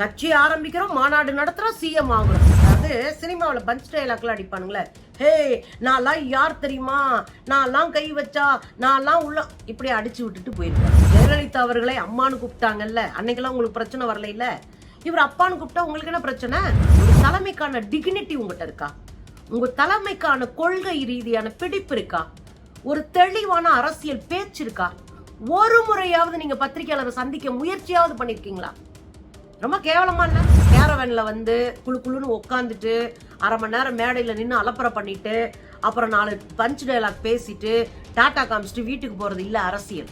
கட்சி ஆரம்பிக்கிறோம் மாநாடு நடத்துகிறோம் சிஎம் ஆகுறோம். அதாவது சினிமாவில் பஞ்ச் டைலாக்லாம் அடிப்பானுங்களே. ஹே நான்லாம் யார் தெரியுமா? நான்லாம் கை வச்சா நான்லாம் உள்ள இப்படி அடிச்சு விட்டுட்டு போயிருக்கேன் ஜெயலலிதா அவர்களை அம்மான்னு கூப்பிட்டாங்கல்ல. அன்னைக்கெல்லாம் உங்களுக்கு பிரச்சனை வரல இவர் அப்பான்னு கூப்பிட்டா உங்களுக்கு என்ன பிரச்சனை? ஒரு தலைமைக்கான டிக்னிட்டி உங்கள்கிட்ட இருக்கா? உங்கள் தலைமைக்கான கொள்கை ரீதியான பிடிப்பு இருக்கா? ஒரு தெளிவான அரசியல் பேச்சு இருக்கா? ஒரு முறையாவது நீங்கள் பத்திரிகையாளரை சந்திக்க முயற்சியாவது பண்ணியிருக்கீங்களா ரொம்ப கேவலமா இல்ல? கேரவனில் வந்து குழு குழுன்னு உட்காந்துட்டு அரை மணி நேரம் மேடையில் நின்று அலப்பறை பண்ணிட்டு அப்புறம் நாலு பஞ்ச் டைலாக் பேசிட்டு டாட்டா காமிச்சிட்டு வீட்டுக்கு போகிறது இல்லை அரசியல்.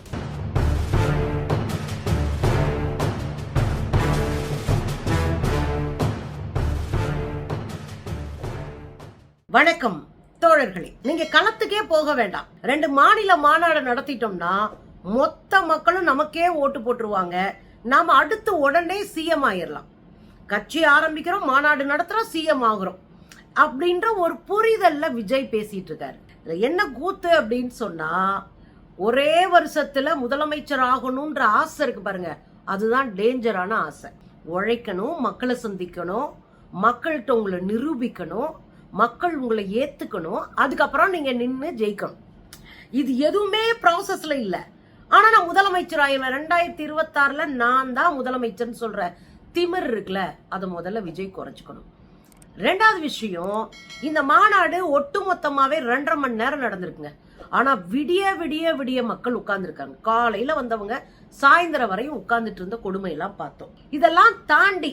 வணக்கம் தோழர்களே. நீங்க களத்துக்கே போக வேண்டாம். ரெண்டு மாநில மாநாடு நடத்திட்டோம்னா மொத்த மக்களும் நமக்கே ஓட்டு போட்டுருவாங்க. நாம் அடுத்து உடனே சிஎம் ஆயிடலாம் கட்சி ஆரம்பிக்கிறோம் மாநாடு நடத்துகிறோம் சிஎம் ஆகுறோம். அப்படின்ற ஒரு புரிதலில் விஜய் பேசிகிட்டு இருக்காரு. என்ன கூத்து அப்படின்னு சொன்னால் ஒரே வருஷத்துல முதலமைச்சர் ஆகணும்ன்ற ஆசை இருக்கு பாருங்க. அதுதான் டேஞ்சரான ஆசை. உழைக்கணும் மக்களை சந்திக்கணும் மக்கள்கிட்ட உங்களை நிரூபிக்கணும் மக்கள் உங்களை ஏத்துக்கணும் அதுக்கப்புறம் நீங்க நின்று ஜெயிக்கணும். இது எதுவுமே ப்ராசஸ்ல இல்லை. ஆனா நான் முதலமைச்சர் ஆயிடுவேன் ரெண்டாயிரத்தி இருபத்தாறுல நான் தான் முதலமைச்சர்னு சொல்றேன் திமிர் இருக்குல்ல அதை முதல்ல விஜய் குறைச்சிக்கணும். ரெண்டாவது விஷயம் இந்த மாநாடு ஒட்டுமொத்தமாவே ரெண்டரை மணி நேரம் நடந்திருக்குங்க. ஆனா விடிய விடிய விடிய மக்கள் உட்கார்ந்துருக்காங்க. காலையில வந்தவங்க சாயந்தரம் வரையும் உட்கார்ந்துட்டு இருந்த கொடுமையெல்லாம் பார்த்தோம். இதெல்லாம் தாண்டி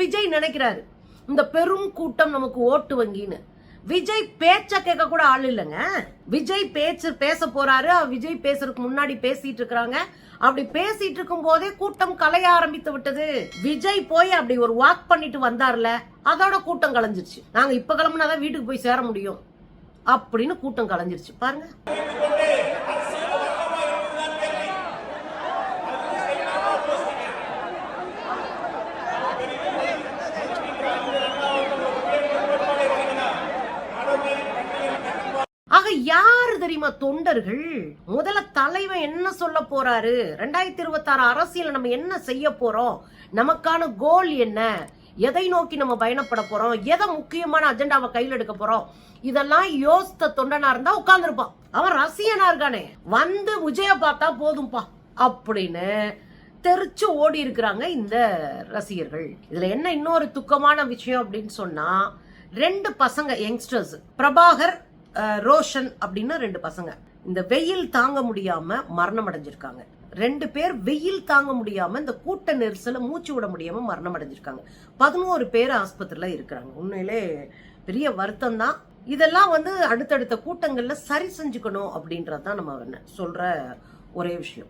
விஜய் நினைக்கிறாரு இந்த பெரும் கூட்டம் நமக்கு ஓட்டு வங்கின்னு. விஜய் பேச்ச கேட்க கூட ஆள் இல்லைங்க. விஜய் பேச்சு பேச போறாரு. விஜய் பேசுறதுக்கு முன்னாடி பேசிட்டு இருக்கிறாங்க. அப்படி பேசிட்டு இருக்கும் போதே கூட்டம் கலைய ஆரம்பித்து விட்டது. விஜய் போய் அப்படி ஒரு வாக் பண்ணிட்டு வந்தார்ல அதோட கூட்டம் கலைஞ்சிருச்சு. நாங்க இப்ப கிளம்புனாதான் வீட்டுக்கு போய் சேர முடியும். அப்படின்னு கூட்டம் கலைஞ்சிருச்சு. பாருங்க. தெரியுமா தொண்டர்கள்? முதல்ல தலைவன் என்ன சொல்ல போறாரு? ரெண்டாயிரத்தி இருபத்தி ஆறு அரசியல் நம்ம என்ன செய்ய போறோம்? நமக்கான கோல் என்ன? எதை நோக்கி நம்ம பயணப்பட போறோம்? எதை முக்கியமான அஜெண்டாவை கையில் எடுக்க போறோம்? இதெல்லாம் யோசித்த தொண்டனா இருந்தா உட்கார்ந்துருப்பான். அவன் ரசிகனா இருக்கானே. வந்து விஜய பார்த்தா போதும்பா. அப்படின்னு தெரிச்சு ஓடி இருக்கிறாங்க இந்த ரசிகர்கள். இதுல என்ன இன்னொரு துக்கமான விஷயம் அப்படின்னு சொன்னா ரெண்டு பசங்க யங்ஸ்டர்ஸ் பிரபாகர் ரோஷன் அப்படின்னு ரெண்டு பசங்க. இந்த வெயில் தாங்க முடியாம மரணம் அடைஞ்சிருக்காங்க. ரெண்டு பேர் வெயில் தாங்க முடியாம இந்த கூட்ட நெரிசல மூச்சு விட முடியாம மரணம் அடைஞ்சிருக்காங்க. பதினோரு பேர் ஆஸ்பத்திரியில இருக்கிறாங்க. உண்மையிலே பெரிய வருத்தம் தான் இதெல்லாம் வந்து அடுத்தடுத்த கூட்டங்கள்ல சரி செஞ்சுக்கணும் அப்படின்றதான் நம்ம என்ன சொல்ற ஒரே விஷயம்.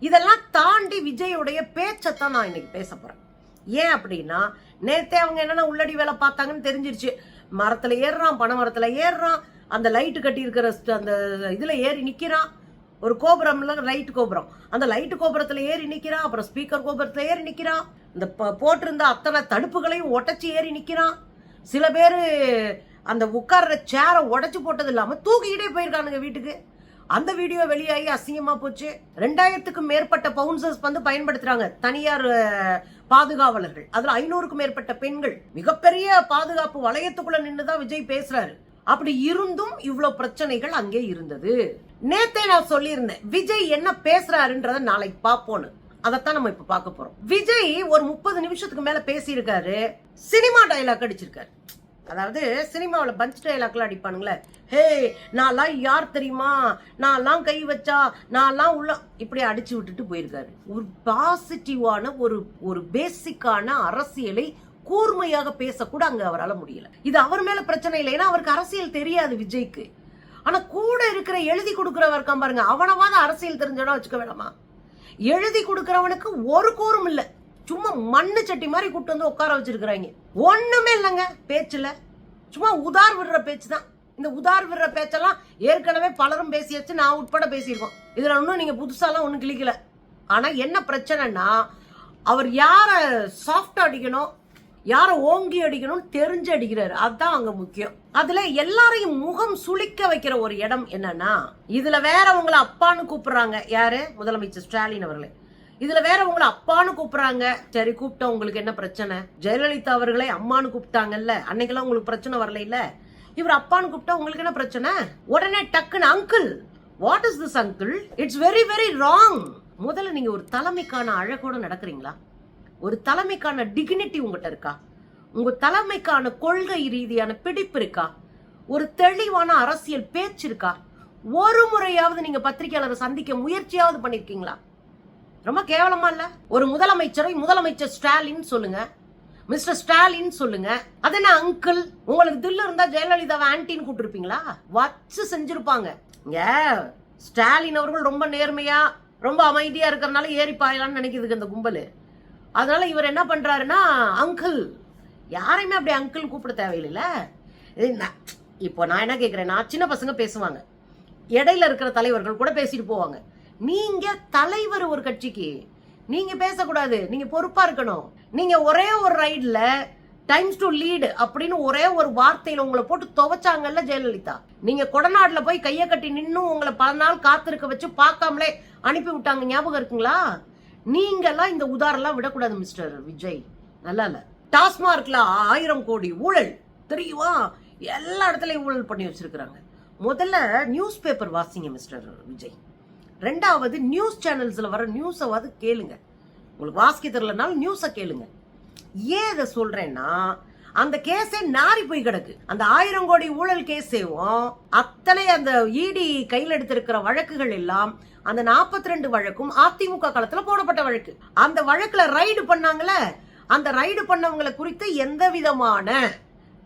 இதெல்லாம் தாண்டி விஜயோடைய பேச்சத்தான் நான் இன்னைக்கு பேச போறேன். ஏன் அப்படின்னா நேத்தே அவங்க என்னன்னா உள்ளடி வேலை பார்த்தாங்கன்னு தெரிஞ்சிருச்சு. மரத்துல ஏறுறான் பனை மரத்துல ஏறுறான். அந்த லைட்டு கட்டியிருக்கிற அந்த இதில் ஏறி நிற்கிறான் ஒரு கோபுரம்ல லைட் கோபுரம். அந்த லைட்டு கோபுரத்தில் ஏறி நிற்கிறான் அப்புறம் ஸ்பீக்கர் கோபுரத்தில் ஏறி நிற்கிறான் இந்த ப- போட்டிருந்த அத்தனை தடுப்புகளையும் உடச்சி ஏறி நிற்கிறான் சில பேர் அந்த உட்கார்ற சேரை உடச்சி போட்டது இல்லாமல் தூக்கிக்கிட்டே போயிருக்கானுங்க வீட்டுக்கு. அந்த வீடியோ வெளியாகி அசிங்கமாக போச்சு. ரெண்டாயிரத்துக்கும் மேற்பட்ட பவுன்சர்ஸ் வந்து பயன்படுத்துகிறாங்க தனியார் பாதுகாவலர்கள். அதில் ஐநூறுக்கும் மேற்பட்ட பெண்கள். மிகப்பெரிய பாதுகாப்பு வலயத்துக்குள்ளே நின்று தான் விஜய் பேசுகிறாரு அப்படி இருந்தும் இவ்வளவு பிரச்சனைகள் அங்கே இருந்தது. நேத்தே நான் சொல்லியிருந்தேன் விஜய் என்ன பேசுறாருன்றத நாளைக்கு பார்ப்போன்னு. அதைத்தான் நம்ம இப்ப பார்க்க போறோம். விஜய் ஒரு முப்பது நிமிஷத்துக்கு மேல பேசியிருக்காரு சினிமா டைலாக் அடிச்சிருக்காரு. அதாவது சினிமாவில் பஞ்ச் டைலாக்லாம் அடிப்பானுங்களே. ஹே நான்லாம் யார் தெரியுமா? நான்லாம் கை வச்சா நான்லாம் உள்ள இப்படி அடிச்சு விட்டுட்டு போயிருக்காரு. ஒரு பாசிட்டிவான ஒரு ஒரு பேசிக்கான அரசியலை கூர்மையாக பேசக்கூட அங்கே அவரால் முடியல. இது அவர் மேலே பிரச்சனை இல்லை. ஏன்னா அவருக்கு அரசியல் தெரியாது விஜய்க்கு. ஆனால் கூட இருக்கிற எழுதி கொடுக்குறவர் இருக்கான் பாருங்க. அவனவாத அரசியல் தெரிஞ்சவனா வச்சுக்க வேணாமா? எழுதி கொடுக்குறவனுக்கு ஒரு கூறும் இல்லை. சும்மா மண்ணு சட்டி மாதிரி கூப்பிட்டு வந்து உட்கார வச்சிருக்கிறாங்க. ஒன்றுமே இல்லைங்க பேச்சில். சும்மா உதார் விடுற பேச்சு தான். இந்த உதார் விடுற பேச்செல்லாம் ஏற்கனவே பலரும் பேசியாச்சு. நான் உட்பட பேசியிருக்கோம். இதில் ஒன்றும் நீங்கள் புதுசாலாம் ஒன்றும் கிளிக்கல. ஆனால் என்ன பிரச்சனைனா அவர் யாரை சாஃப்ட் அடிக்கணும்? யாரை ஓங்கி அடிக்கணும்னு தெரிஞ்சு அடிக்கிறாரு. அதுதான் அங்க முக்கியம். அதுல எல்லாரையும் முகம் சுளிக்க வைக்கிற ஒரு இடம் என்னன்னா இதுல வேற உங்களை அப்பான்னு கூப்பிடுறாங்க. யாரு? முதலமைச்சர் ஸ்டாலின் அவர்களே. இதுல வேற உங்களை அப்பான்னு கூப்பிடுறாங்க. சரி கூப்பிட்டா உங்களுக்கு என்ன பிரச்சனை? ஜெயலலிதா அவர்களை அம்மான்னு கூப்பிட்டாங்கல்ல. அன்னைக்கெல்லாம் உங்களுக்கு பிரச்சனை வரல இல்ல இவர் அப்பான்னு கூப்பிட்டா உங்களுக்கு என்ன பிரச்சனை? உடனே டக்குன்னு uncle what is this uncle it's very very wrong முதல்ல நீங்க ஒரு தலைமைக்கான அழகோட நடக்கிறீங்களா? ஒரு தலைமைக்கான டிக்னிட்டி உங்ககிட்ட இருக்கா? உங்க தலைமைக்கான கொள்கை ரீதியான பிடிப்பு இருக்கா? ஒரு தெளிவான அரசியல் பேச்சு இருக்கா? ஒரு முறையாவது நீங்க பத்திரிகையாளரை சந்திக்க முயற்சியாவது பண்ணிருக்கீங்களா? ரொம்ப கேவலமா இல்ல? ஒரு முதலமைச்சரை முதலமைச்சர் ஸ்டாலின் சொல்லுங்க. மிஸ்டர் ஸ்டாலின் சொல்லுங்க. அதென்ன அங்கிள் உங்களுக்கு தில்லு இருந்தா ஜெயலலிதாவை ஆன்டின்னு கூப்பிட்டுருப்பீங்களா? வச்சு செஞ்சிருப்பாங்க. இங்க ஸ்டாலின் அவர்கள் ரொம்ப நேர்மையா ரொம்ப அமைதியா இருக்கிறனால ஏறி பாயலாம்னு நினைக்குதுங்க இந்த கும்பல். அதனால இவர் என்ன பண்றாருன்னா அங்கிள் யாரையுமே அப்படி அங்கிள் கூப்பிட தேவையில்லைல்ல இப்போ நான் என்ன கேக்குறேன்னா சின்ன பசங்க பேசுவாங்க. இடையில இருக்கிற தலைவர்கள் கூட பேசிட்டு போவாங்க. நீங்க தலைவர் ஒரு கட்சிக்கு நீங்க பேசக்கூடாது நீங்க பொறுப்பா இருக்கணும். நீங்க ஒரே ஒரு ரைட்ல டைம்ஸ் டு லீடு அப்படின்னு ஒரே ஒரு வார்த்தையில உங்களை போட்டு துவைச்சாங்கல்ல ஜெயலலிதா. நீங்க கொடநாடுல போய் கையை கட்டி நின்னும் உங்களை பல நாள் காத்திருக்க வச்சு பார்க்காமலே அனுப்பி விட்டாங்க. ஞாபகம் இருக்குங்களா? நீங்கெல்லாம் இந்த உதாரணம்லாம் விடக்கூடாது மிஸ்டர் விஜய். நல்லா இல்லை டாஸ்மார்க்ல ஆயிரம் கோடி ஊழல். தெரியுமா? எல்லா இடத்துலையும் ஊழல் பண்ணி வச்சிருக்கிறாங்க. முதல்ல நியூஸ் பேப்பர் வாசிங்க மிஸ்டர் விஜய். ரெண்டாவது நியூஸ் சேனல்ஸில் வர நியூஸாவது கேளுங்க. உங்களுக்கு வாசிக்க தெரியலனாலும் நியூஸை கேளுங்க. ஏன் இதை சொல்கிறேன்னா அந்த கேஸே நாரி போய் கிடக்கு. அந்த ஆயிரம் கோடி ஊழல் கேஸேவும் அத்தனை அந்த இடி கையில் எடுத்திருக்கிற வழக்குகள் எல்லாம் அந்த 42 ரெண்டு வழக்கும் அதிமுக காலத்துல போடப்பட்ட வழக்கு. அந்த வழக்குல ரைடு பண்ணாங்கல்ல அந்த ரைடு பண்ணவங்களை குறித்து எந்த விதமான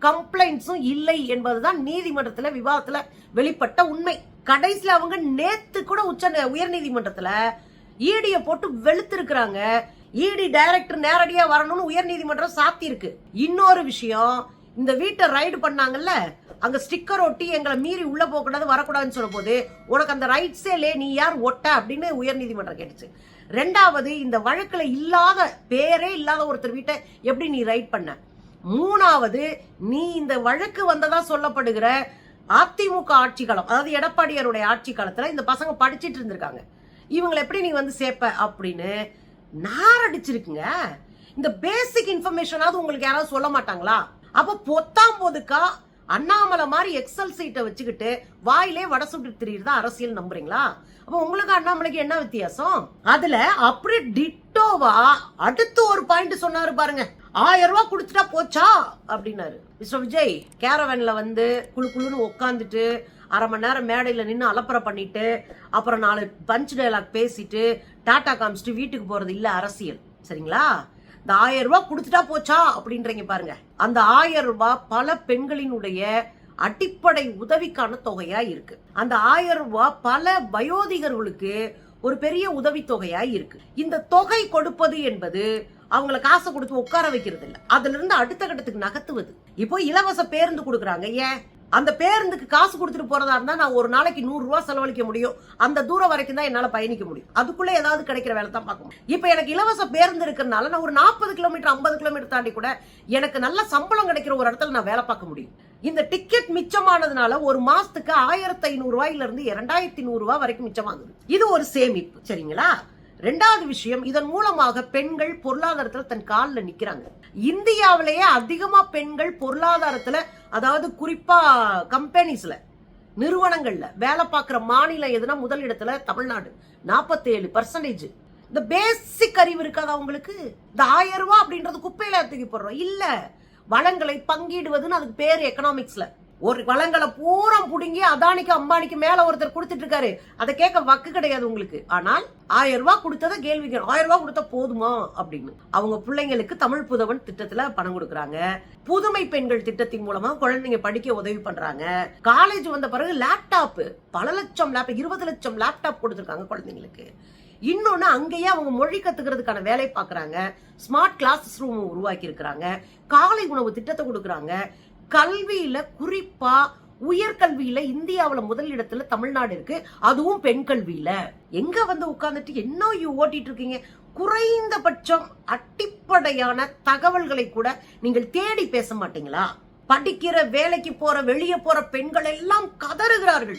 கம்ப்ளைண்ட்ஸும் இல்லை என்பதுதான் நீதிமன்றத்துல விவாதத்துல வெளிப்பட்ட உண்மை. கடைசியில் அவங்க நேத்து கூட உச்ச உயர் நீதிமன்றத்துல ஈடிய போட்டு வெளுத்திருக்கிறாங்க. இடி டைரக்டர் நேரடியா வரணும்னு உயர் நீதிமன்றம் சாத்தி இருக்கு இன்னொரு விஷயம் இந்த வீட்டை ரைடு பண்ணாங்கல்ல? அங்க ஸ்டிக்கர் ஒட்டி எங்களை மீறி உள்ள போக கூடாது வரக்கூடாதுன்னு சொல்ல போது உனக்கு அந்த ரைட்ஸே இல்லையே நீ யார் ஒட்ட அப்படின்னு உயர் நீதிமன்றம் கேட்டுச்சு. ரெண்டாவது இந்த வழக்குல இல்லாத பேரே இல்லாத ஒருத்தர் வீட்டை எப்படி நீ ரைட் பண்ண? மூணாவது நீ இந்த வழக்கு வந்ததா சொல்லப்படுகிற அதிமுக ஆட்சி காலம் அதாவது எடப்பாடியாருடைய ஆட்சி காலத்துல இந்த பசங்க படிச்சிட்டு இருந்திருக்காங்க. இவங்களை எப்படி நீ வந்து சேர்ப்ப அப்படின்னு நாரடிச்சிருக்குங்க இந்த பேசிக் இன்ஃபர்மேஷனாவது உங்களுக்கு யாராவது சொல்ல மாட்டாங்களா? அப்போ பொத்தாம் போதுக்கா அண்ணாமலை மாதிரி எக்ஸல் சீட்டை வச்சுக்கிட்டு வாயிலே வடை சுட்டு திரியுறதா அரசியல் நம்புறீங்களா? அப்போ உங்களுக்கு அண்ணாமலைக்கு என்ன வித்தியாசம்? அதுல அப்படியே டிட்டோவா அடுத்து ஒரு பாயிண்ட் சொன்னாரு பாருங்க. ஆயிரம் ரூபாய் கொடுத்துட்டா போச்சா? அப்படின்னாரு. மிஸ்டர் விஜய் கேரவன்ல வந்து குழு குழுன்னு உட்காந்துட்டு அரை மணி நேரம் மேடையில நின்று அலப்பறை பண்ணிட்டு அப்புறம் நாலு பஞ்ச் டயலாக் பேசிட்டு டாடா காமிச்சிட்டு வீட்டுக்கு போறது இல்ல அரசியல். சரிங்களா? இந்த ஆயிரம் ரூபாய் கொடுத்துட்டா போச்சா? அப்படின்றீங்க பாருங்க. அந்த ஆயிரம் ரூபாய் பல பெண்களினுடைய அடிப்படை உதவிக்கான தொகையா இருக்கு. அந்த ஆயிரம் ரூபாய் பல வயோதிகர்களுக்கு ஒரு பெரிய உதவித்தொகையா இருக்கு. இந்த தொகை கொடுப்பது என்பது அவங்கள காசை கொடுத்து உட்கார வைக்கிறது இல்ல அதுல இருந்து அடுத்த கட்டத்துக்கு நகர்த்துவது. இப்போ இலவச பேருந்து கொடுக்குறாங்க. ஏன்? அந்த பேருந்துக்கு காசு கொடுத்துட்டு போறதா இருந்தா நான் ஒரு நாளைக்கு நூறு செலவழிக்க முடியும். அந்த தூரம் வரைக்கும் தான் என்னால பயணிக்க முடியும். அதுக்குள்ள ஏதாவது கிடைக்கிற வேலை தான் பார்க்கணும். இப்போ எனக்கு இலவச பேருந்து இருக்கிறதுனால நான் ஒரு நாற்பது கிலோமீட்டர் ஐம்பது கிலோமீட்டர் தாண்டி கூட எனக்கு நல்ல சம்பளம் கிடைக்கிற ஒரு இடத்துல நான் வேலை பார்க்க முடியும். இந்த டிக்கெட் மிச்சமானதுனால ஒரு மாசத்துக்கு ஆயிரத்தி ஐநூறு ரூபாயில இருந்து இரண்டாயிரத்தி நூறு ரூபாய் வரைக்கும் மிச்சமாகுது இது ஒரு சேமிப்பு. சரிங்களா? ரெண்டாவது விஷயம் இதன் மூலமாக பெண்கள் பொருளாதாரத்துல தன் காலில் நிக்கிறாங்க. இந்தியாவிலேயே அதிகமா பெண்கள் பொருளாதாரத்துல அதாவது குறிப்பா கம்பெனிஸ்ல நிறுவனங்கள்ல வேலை பார்க்குற மாநிலம் எதுனா முதல் இடத்துல தமிழ்நாடு நாற்பத்தேழு பர்சன்டேஜ் இந்த பேசிக் அறிவு இருக்காது அவங்களுக்கு இந்த ஆயிரம் ரூபா அப்படின்றது குப்பையில தூக்கி போடுறோம். இல்ல வளங்களை பங்கிடுவதுன்னு அதுக்கு பேர் எக்கனாமிக்ஸ்ல ஒரு வளங்களை பூரா புடுங்கி அதானிக்கு அம்பானிக்கு மேல ஒருத்தர் கொடுத்துட்டு இருக்காரு அதை கேட்க வக்கு கிடையாது உங்களுக்கு. ஆனால் ஆயிரம் ரூபாய் கொடுத்ததை கேள்வி ஆயிரம் ரூபாய் கொடுத்தா போதுமா அப்படின்னு. அவங்க பிள்ளைங்களுக்கு தமிழ் புதவன் திட்டத்துல பணம் கொடுக்குறாங்க. புதுமை பெண்கள் திட்டத்தின் மூலமா குழந்தைங்க படிக்க உதவி பண்றாங்க. காலேஜ் வந்த பிறகு லேப்டாப் பல லட்சம் லேப்டாப் இருபது லட்சம் லேப்டாப் கொடுத்துருக்காங்க குழந்தைங்களுக்கு. இன்னொன்னு அங்கேயே அவங்க மொழி கத்துக்கிறதுக்கான வேலை பார்க்குறாங்க. ஸ்மார்ட் கிளாஸ் ரூம் உருவாக்கி இருக்கிறாங்க காலை உணவு திட்டத்தை கொடுக்குறாங்க. கல்வியில குறிப்பா உயர்கல்வியில இந்தியாவில முதலிடத்துல தமிழ்நாடு இருக்கு. அதுவும் பெண் கல்வியில. எங்க வந்து உட்கார்ந்துட்டு என்ன ஐயோ ஓட்டிட்டு இருக்கீங்க? குறைந்தபட்சம் அடிப்படையான தகவல்களை கூட நீங்கள் தேடி பேச மாட்டீங்களா? படிக்கிற வேலைக்கு போற வெளியே போற பெண்கள் எல்லாம் கதறுகிறார்கள்.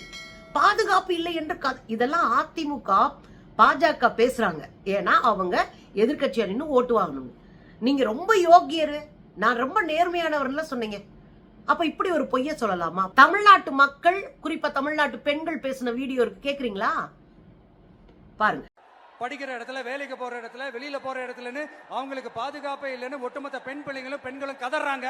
பாதுகாப்பு இல்லை என்று கத- இதெல்லாம் அதிமுக பாஜக பேசுறாங்க. ஏன்னா அவங்க எதிர்க்கட்சியா நின்று ஓட்டு வாங்கணும் நீங்க ரொம்ப யோக்கியரு நான் ரொம்ப நேர்மையானவர்லாம் சொன்னீங்க. அப்ப இப்படி ஒரு பொய்ய சொல்லலாமா? தமிழ்நாட்டு மக்கள் குறிப்பா தமிழ்நாட்டு பெண்கள் பேசின வீடியோ இருக்கு. கேக்குறீங்களா? பாருங்க. படிக்கிற இடத்துல வேலைக்கு போற இடத்துல வெளியில போற இடத்துலன்னு அவங்களுக்கு பாதுகாப்பே இல்லைன்னு ஒட்டுமொத்த பெண் பிள்ளைங்களும் பெண்களும் கதறாங்க.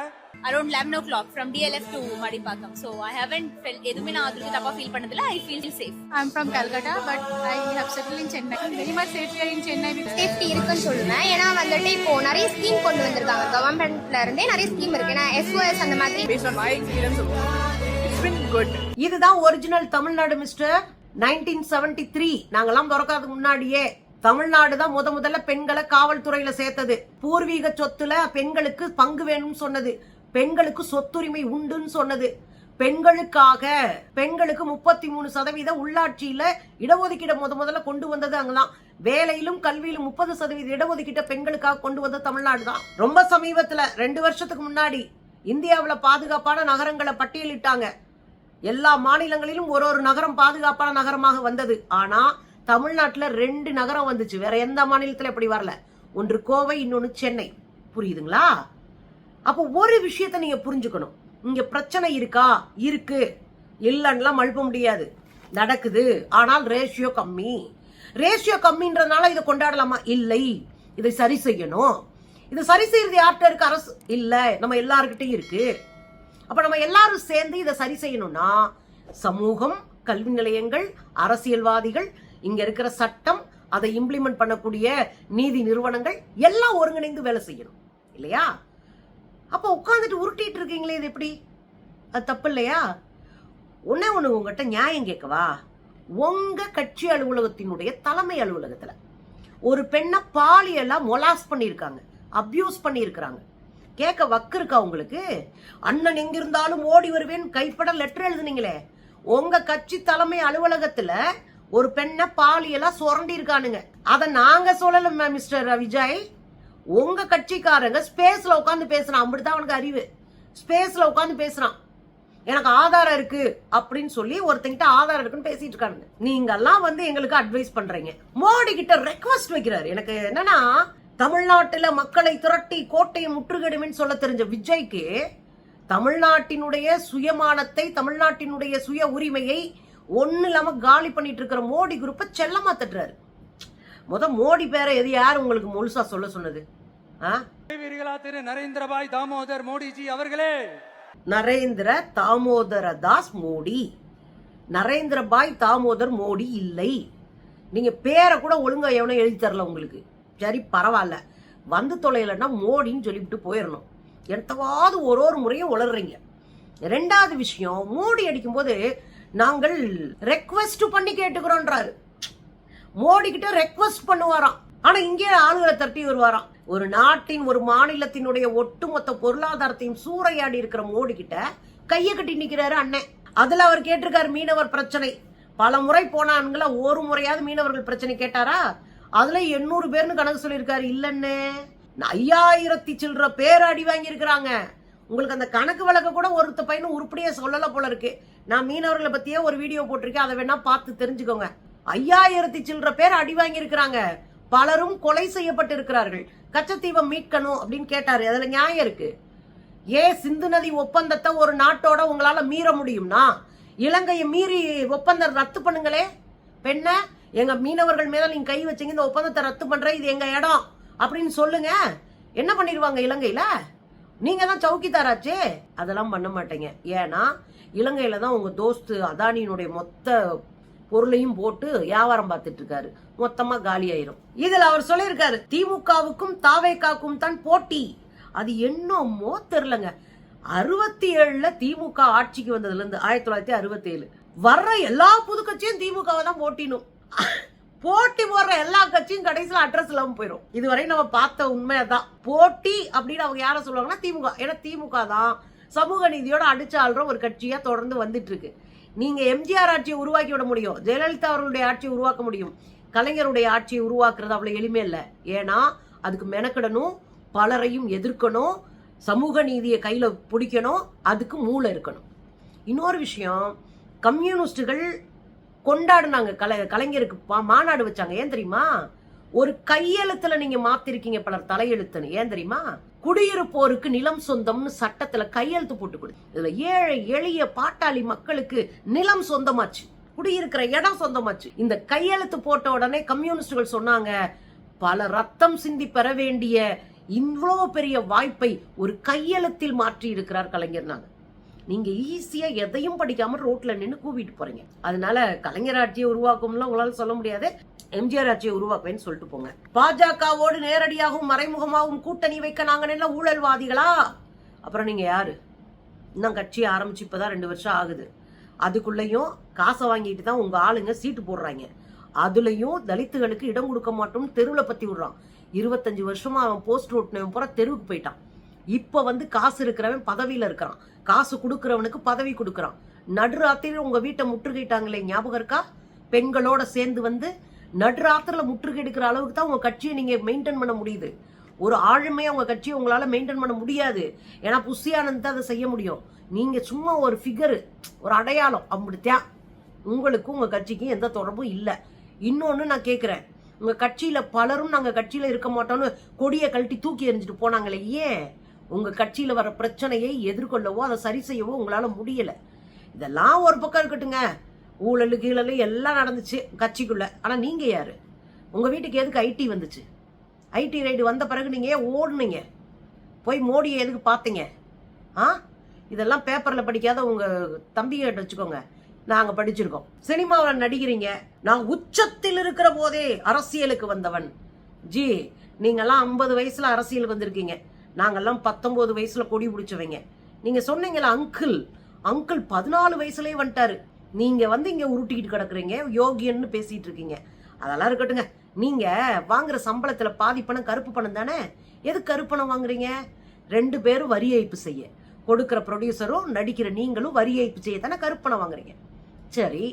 Around 11 o'clock from DLF to Madipakam. So I haven't felt எதுவுமே நான் அதுக்கு தப்பா ஃபீல் பண்ணதில்ல. I feel safe I'm from Calcutta, but I have settled in Chennai. Very much safe here in Chennai because safety இருக்குன்னு சொல்லுவேன். ஏன்னா வந்துட்டு இப்போ நிறைய ஸ்கீம் கொண்டு வந்திருக்காங்க. கவர்மெண்ட்ல இருந்தே நிறைய ஸ்கீம் இருக்கு. ஏன்னா எஸ்ஓஎஸ் அந்த மாதிரி. இதுதான் original Tamil Nadu mister nineteen seventy three நாங்கெல்லாம் பிறக்கிறதுக்கு முன்னாடியே தமிழ்நாடு தான் முத முதல்ல பெண்களை காவல்துறையில சேர்த்தது. பூர்வீக சொத்துல பெண்களுக்கு பங்கு வேணும்னு சொன்னது. பெண்களுக்கு சொத்துரிமை உண்டுன்னு சொன்னது. பெண்களுக்காக பெண்களுக்கு முப்பத்தி மூணு சதவீத உள்ளாட்சியில இடஒதுக்கீடு முத முதல்ல கொண்டு வந்தது அங்கதான். வேலையிலும் கல்வியிலும் முப்பது சதவீத இடஒதுக்கீட்டை பெண்களுக்காக கொண்டு வந்தது தமிழ்நாடு தான் ரொம்ப சமீபத்துல ரெண்டு வருஷத்துக்கு முன்னாடி இந்தியாவில் பாதுகாப்பான நகரங்களை பட்டியலிட்டாங்க. எல்லா மாநிலங்களிலும் ஒரு ஒரு நகரம் பாதுகாப்பான நகரமாக வந்தது. ஆனா தமிழ்நாட்டில் ரெண்டு நகரம் வந்துச்சு. வேற எந்த மாநிலத்தில் எப்படி வரல? ஒன்று கோவை இன்னொன்று சென்னை. புரியுதுங்களா? அப்போ ஒரு விஷயத்த நீங்க புரிஞ்சுக்கணும். இங்க பிரச்சனை இருக்கா? இருக்கு. இல்லைன்னா மழுப்ப முடியாது. நடக்குது. ஆனால் ரேஷியோ கம்மி. ரேஷியோ கம்மின்றதுனால இதை கொண்டாடலாமா? இல்லை. இதை சரி செய்யணும். இதை சரி செய்யறது யார்கிட்ட இருக்கு? அரசு. இல்லை. நம்ம எல்லாருக்கிட்டையும் இருக்கு. அப்போ நம்ம எல்லாரும் சேர்ந்து இதை சரி செய்யணும்னா சமூகம் கல்வி நிலையங்கள் அரசியல்வாதிகள் இங்க இருக்கிற சட்டம் அதை இம்ப்ளிமெண்ட் பண்ணக்கூடிய நீதி நிறுவனங்கள் எல்லாம் ஒருங்கிணைந்து வேலை செய்யணும். இல்லையா? அப்போ உட்காந்துட்டு உருட்டிட்டு இருக்கீங்களே இது எப்படி? அது தப்பு இல்லையா? ஒன்னே ஒன்று உங்ககிட்ட நியாயம் கேட்கவா? உங்க கட்சி அலுவலகத்தினுடைய தலைமை அலுவலகத்துல ஒரு பெண்ணை பாலியலா மொலாஸ் பண்ணியிருக்காங்க அப்யூஸ் பண்ணியிருக்கிறாங்க. கேட்க வக்கு இருக்கா உங்களுக்கு? அண்ணன் எங்கிருந்தாலும் ஓடி வருவேன் கைப்பட லெட்டர் எழுதுனீங்களே. உங்க கட்சி தலைமை அலுவலகத்துல ஒரு பெண்ணை பாலியலா சுரண்டி இருக்கானுங்க அதை நாங்க சொல்லல மிஸ்டர் விஜய். உங்க கட்சிக்காரங்க ஸ்பேஸ்ல உட்காந்து பேசுறான். அப்படிதான் அவனுக்கு அறிவு. ஸ்பேஸ்ல உட்காந்து பேசுறான். எனக்கு ஆதாரம் இருக்கு அப்படின்னு சொல்லி ஒருத்தங்கிட்ட ஆதாரம் இருக்குன்னு பேசிட்டு இருக்காங்க நீங்க எல்லாம் வந்து எங்களுக்கு அட்வைஸ் பண்றீங்க. மோடி கிட்ட ரெக்வஸ்ட் வைக்கிறாரு. எனக்கு என்னன்னா தமிழ்நாட்டுல மக்களை திரட்டி கோட்டையை முற்றுகையிடுவேன்னு சொல்ல தெரிஞ்ச விஜய்க்கு தமிழ்நாட்டினுடைய சுயமானத்தை தமிழ்நாட்டினுடைய சுய உரிமையை ஒண்ணு இல்லாம காலி பண்ணிட்டு இருக்கிற மோடி குரூப்பை செல்லமா தட்டுறாரு. முத மோடி பேரை எது யார் உங்களுக்கு முழுசா சொல்ல சொன்னது? திரு நரேந்திரபாய் தாமோதர் மோடிஜி அவர்களே. நரேந்திர தாமோதர தாஸ் மோடி. நரேந்திரபாய் தாமோதர் மோடி இல்லை. நீங்க பேரை கூட ஒழுங்கா எவனும் எழுதி தரல உங்களுக்கு. சரி பரவாயில்ல. வந்து தொலைலன்னா மோடின்னு சொல்லிவிட்டு போயிடணும் எத்தவாவது ஒரு ஒரு முறையும் உளர்றீங்க ரெண்டாவது விஷயம் மோடி அடிக்கும்போது நாங்கள் ரெக்வஸ்ட் பண்ணி கேட்டுக்கிறோன்றாரு. மோடி கிட்ட ரெக்வெஸ்ட் பண்ணுவாராம். ஆனா இங்கே ஆளுகளை தட்டி வருவாராம். ஒரு நாட்டின் ஒரு மாநிலத்தினுடைய ஒட்டுமொத்த பொருளாதாரத்தையும் சூறையாடி இருக்கிற மோடி கிட்ட கையை கட்டி நிக்கிறாரு அண்ணன். அதுல அவர் கேட்டிருக்காரு மீனவர் பிரச்சனை. பல முறை போனான்களா ஒரு முறையாவது மீனவர்கள் பிரச்சனை கேட்டாரா? அதுல எண்ணூறு பேர்னு கணக்கு சொல்லியிருக்காரு. இல்லைன்னு ஐயாயிரத்தி சில்லற பேர் அடி வாங்கியிருக்கிறாங்க. உங்களுக்கு அந்த கணக்கு வழக்க கூட ஒருத்த பையனும் உருப்படியே சொல்லல போல இருக்கு. நான் மீனவர்களை பத்தியே ஒரு வீடியோ போட்டிருக்கேன். அதை வேணா பார்த்து தெரிஞ்சுக்கோங்க. ஐயாயிரத்தி சில்லற பேர் அடி வாங்கியிருக்கிறாங்க. பலரும் கொலை செய்யப்பட்டு இருக்கிறார்கள் கச்சத்தீவம் மீட்கணும் அப்படின்னு கேட்டாரு. அதுல நியாயம் இருக்கு. ஏன் சிந்து நதி ஒப்பந்தத்தை ஒரு நாட்டோட உங்களால மீற முடியும்னா இலங்கையை மீறி ஒப்பந்தம் ரத்து பண்ணுங்களே. பெண்ணை எங்க மீனவர்கள் மேல நீங்க கை வச்சீங்க இந்த ஒப்பந்தத்தை ரத்து பண்ற இது எங்க இடம் அப்படின்னு சொல்லுங்க. என்ன பண்ணிடுவாங்க இலங்கையில? நீங்க தான் சவுக்கிதாராச்சே? அதெல்லாம் பண்ண மாட்டீங்க. ஏன்னா இலங்கையில தான் உங்க தோஸ்து அதானியினுடைய மொத்த பொருளையும் போட்டு வியாபாரம் பார்த்துட்டு இருக்காரு. மொத்தமா காலி ஆயிரும். இதுல அவர் சொல்லியிருக்காரு திமுகவுக்கும் தாவேக்காக்கும் தான் போட்டி. அது என்னமோ தெரிலங்க அறுபத்தி ஏழுல திமுக ஆட்சிக்கு வந்ததுல இருந்து ஆயிரத்தி தொள்ளாயிரத்தி அறுபத்தி ஏழு வர்ற எல்லா புதுக்கட்சியும் திமுகவை தான் போட்டினும். போட்டி போடுற எல்லா கட்சியும் கடைசியில் அட்ரஸ் இல்லாமல் போயிடும் இதுவரை நம்ம பார்த்த உண்மைதான் போட்டி அப்படின்னு அவங்க யாரை சொல்லுவாங்கன்னா திமுக. ஏன்னா திமுக தான் சமூக நீதியோட அடிச்சு ஆள்ற ஒரு கட்சியாக தொடர்ந்து வந்துட்டு இருக்கு நீங்க எம்ஜிஆர் ஆட்சியை உருவாக்கி விட முடியும். ஜெயலலிதா அவர்களுடைய ஆட்சியை உருவாக்க முடியும். கலைஞருடைய ஆட்சியை உருவாக்குறது அவ்வளோ எளிமை இல்லை. ஏன்னா அதுக்கு மெனக்கிடணும் பலரையும் எதிர்க்கணும் சமூக நீதியை கையில் பிடிக்கணும் அதுக்கு மூளை இருக்கணும். இன்னொரு விஷயம் கம்யூனிஸ்டுகள் கொண்டாடுனாங்க. கலை கலைஞருக்கு பா- மாநாடு வச்சாங்க. ஏன் தெரியுமா? ஒரு கையெழுத்துல நீங்க மாத்திருக்கீங்க பலர் தலையெழுத்துன்னு. ஏன் தெரியுமா? குடியிருப்போருக்கு நிலம் சொந்தம்னு சட்டத்துல கையெழுத்து போட்டு கொடு. இதுல ஏழை எளிய பாட்டாளி மக்களுக்கு நிலம் சொந்தமாச்சு. குடியிருக்கிற இடம் சொந்தமாச்சு. இந்த கையெழுத்து போட்ட உடனே கம்யூனிஸ்டுகள் சொன்னாங்க பல ரத்தம் சிந்தி பெற வேண்டிய இவ்வளோ பெரிய வாய்ப்பை ஒரு கையெழுத்தில் மாற்றி இருக்கிறார் கலைஞர் நாங்கள் நீங்க ஈஸியா எதையும் படிக்காம ரோட்ல நின்று கூவிட்டு போறீங்க. அதனால கலைஞர் ஆட்சியை உருவாக்கும்லாம் உங்களால சொல்ல முடியாது. எம்ஜிஆர் ஆட்சியை உருவாக்குவேன்னு சொல்லிட்டு போங்க. பாஜகவோடு நேரடியாகவும் மறைமுகமாகவும் கூட்டணி வைக்க நாங்க என்ன ஊழல்வாதிகளா? அப்புறம் நீங்க யாரு? இன்னும் கட்சி ஆரம்பிச்சு இப்பதான் ரெண்டு வருஷம் ஆகுது. அதுக்குள்ளேயும் காசை வாங்கிட்டு தான் உங்க ஆளுங்க சீட்டு போடுறாங்க. அதுலயும் தலித்துகளுக்கு இடம் கொடுக்க மாட்டோம்னு தெருவில் பத்தி விடுறான். இருபத்தஞ்சு வருஷமா அவன் போஸ்ட் ஓட்டுனவன் பூரா தெருவுக்கு போயிட்டான். இப்ப வந்து காசு இருக்கிறவன் பதவியில இருக்கிறான். காசு கொடுக்கறவனுக்கு பதவி கொடுக்குறான். நடுராத்திரியில் உங்கள் வீட்டை முற்றுகையிட்டாங்களே ஞாபகம் இருக்கா? பெண்களோட சேர்ந்து வந்து நடுராத்திரில் முற்றுகை எடுக்கிற அளவுக்கு தான் உங்கள் கட்சியை நீங்கள் மெயின்டைன் பண்ண முடியுது. ஒரு ஆளுமையாக உங்கள் கட்சியை உங்களால் மெயின்டைன் பண்ண முடியாது. ஏன்னா புஷியானந்த் தான் அதை செய்ய முடியும். நீங்கள் சும்மா ஒரு ஃபிகரு ஒரு அடையாளம் அப்படித்தான் உங்களுக்கும் உங்கள் கட்சிக்கும் எந்த தொடர்பும் இல்லை. இன்னொன்று நான் கேட்குறேன் உங்கள் கட்சியில் பலரும் நாங்கள் கட்சியில் இருக்க மாட்டோம்னு கொடியை கழட்டி தூக்கி எறிஞ்சிட்டு போனாங்களே ஏன்? உங்க கட்சியில வர பிரச்சனையை எதிர்கொள்ளவோ அதை சரி செய்யவோ உங்களால முடியல. இதெல்லாம் ஒரு பக்கம் இருக்கட்டுங்க. ஊழலு கீழலு எல்லாம் நடந்துச்சு கட்சிக்குள்ள. ஆனா நீங்க யாரு? உங்க வீட்டுக்கு எதுக்கு ஐடி வந்துச்சு? ஐடி ரைடு வந்த பிறகு நீங்க ஓடுனீங்க? போய் மோடியை எதுக்கு பார்த்தீங்க? ஆ? இதெல்லாம் பேப்பர்ல படிக்காத உங்க தம்பியை வச்சுக்கோங்க. நாங்க படிச்சிருக்கோம். சினிமாவில் நடிக்கிறீங்க. நான் உச்சத்தில் இருக்கிற போதே அரசியலுக்கு வந்தவன். ஜி நீங்கெல்லாம் ஐம்பது வயசுல அரசியலுக்கு வந்திருக்கீங்க. நாங்கள்லாம் பத்தொம்போது வயசுல கொடி பிடிச்சவங்க. நீங்க சொன்னீங்களா அங்கிள் அங்கிள் பதினாலு வயசுலயே வந்துட்டாரு. நீங்க வந்து இங்க உருட்டிக்கிட்டு கிடக்குறீங்க யோகியன்னு பேசிட்டு இருக்கீங்க. அதெல்லாம் இருக்கட்டுங்க. நீங்க வாங்குற சம்பளத்துல பாதி பணம் கருப்பு பணம் தானே? எது கருப்பு பணம் வாங்குறீங்க? ரெண்டு பேரும் வரி ஏய்ப்பு செய்ய. கொடுக்கிற ப்ரொடியூசரும் நடிக்கிற நீங்களும் வரி ஏய்ப்பு செய்ய தானே கருப்பு பணம் வாங்குறீங்க. சரி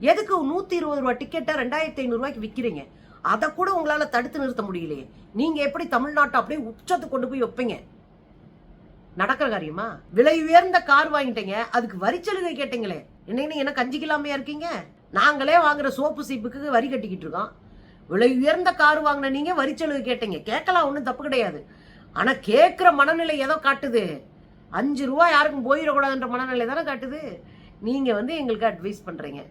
எதுக்கு நூத்தி இருபது ரூபாய் டிக்கெட்டை ரெண்டாயிரத்தி ஐநூறு ரூபாய்க்கு விற்கிறீங்க அதை கூட உங்களால் தடுத்து நிறுத்த முடியலையே. நீங்கள் எப்படி தமிழ்நாட்டை அப்படியே உச்சத்தை கொண்டு போய் வைப்பீங்க? நடக்கிற காரியமா? விலை உயர்ந்த கார் வாங்கிட்டீங்க அதுக்கு வரிச்சலுகை கேட்டீங்களே. என்னைக்கு நீங்க என்ன கஞ்சிக்கலாமையா இருக்கீங்க? நாங்களே வாங்குற சோப்பு சீப்புக்கு வரி கட்டிக்கிட்டு இருக்கோம். விலை உயர்ந்த கார் வாங்கின நீங்க வரிச்சலுகை கேட்டீங்க. கேட்கலாம் ஒன்றும் தப்பு கிடையாது. ஆனால் கேட்குற மனநிலை ஏதோ காட்டுது. அஞ்சு ரூபா யாருக்கும் போயிடக்கூடாதுன்ற மனநிலை தானே காட்டுது. நீங்கள் வந்து எங்களுக்கு அட்வைஸ் பண்ணுறீங்க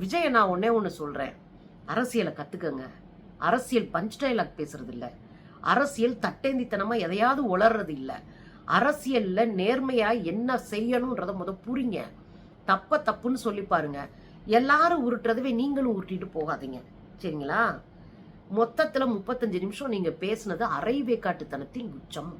விஜய் நான் ஒன்னே ஒன்று சொல்கிறேன் அரசியலை கத்துக்கங்க. அரசியல் பஞ்ச் டைலாக் பேசுறது இல்ல அரசியல் தட்டேந்தித்தனமா எதையாவது உளர்றது இல்ல அரசியல்ல நேர்மையா என்ன செய்யணும்ன்றத முத புரிங்க. தப்ப தப்புன்னு சொல்லி பாருங்க. எல்லாரும் உருட்டுறதுவே நீங்களும் உருட்டிட்டு போகாதீங்க. சரிங்களா? மொத்தத்துல முப்பத்தஞ்சு நிமிஷம் நீங்க பேசுனது அரைவேக்காட்டுத்தனத்தின் உச்சம்.